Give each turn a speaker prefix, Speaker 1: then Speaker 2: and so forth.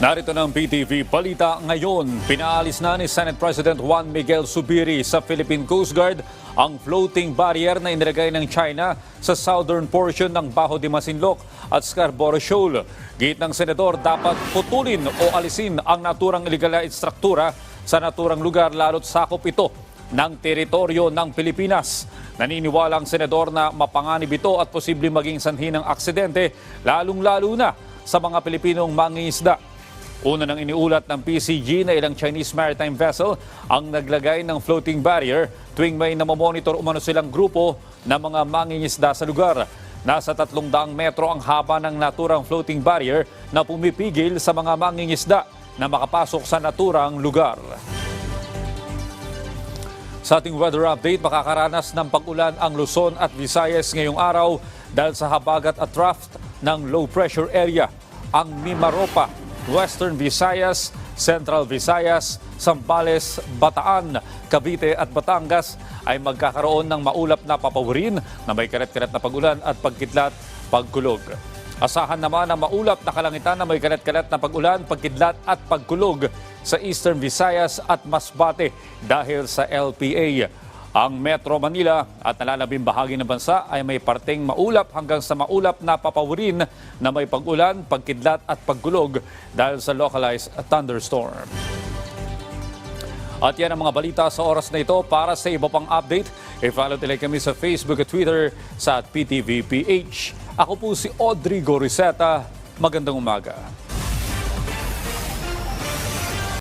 Speaker 1: Narito ng PTV Balita ngayon. Pinaalis na ni Senate President Juan Miguel Subiri sa Philippine Coast Guard ang floating barrier na inilagay ng China sa southern portion ng Bajo de Masinloc at Scarborough Shoal. Git ng senador dapat putulin o alisin ang naturang illegal na struktura sa naturang lugar lalo't sakop ito ng teritoryo ng Pilipinas. Naniniwala ang senador na mapanganib ito at posible maging sanhi ng aksidente lalong-lalo na sa mga Pilipinong mangingisda. Una nang iniulat ng PCG na ilang Chinese maritime vessel ang naglagay ng floating barrier tuwing may namomonitor umano silang grupo ng mga mangingisda sa lugar. Nasa 300 metro ang haba ng naturang floating barrier na pumipigil sa mga mangingisda na makapasok sa naturang lugar. Sa ating weather update, makakaranas ng pag-ulan ang Luzon at Visayas ngayong araw dahil sa habagat at trough ng low pressure area. Ang Mimaropa, Western Visayas, Central Visayas, Sambales, Bataan, Cavite at Batangas ay magkakaroon ng maulap na papawirin na may karet-karet na pagulan at pagkidlat, pagkulog. Asahan naman ang maulap na kalangitan na may kalat-kalat na pag-ulan, pagkidlat at pagkulog sa Eastern Visayas at Masbate dahil sa LPA. Ang Metro Manila at nalalabing bahagi ng bansa ay may parteng maulap hanggang sa maulap na papawirin na may pag-ulan, pagkidlat at pagkulog dahil sa localized thunderstorm. At yan ang mga balita sa oras na ito. Para sa iba pang update, i-follow nila kami sa Facebook at Twitter sa PTVPH. Ako po si Audrey Goriseta. Magandang umaga.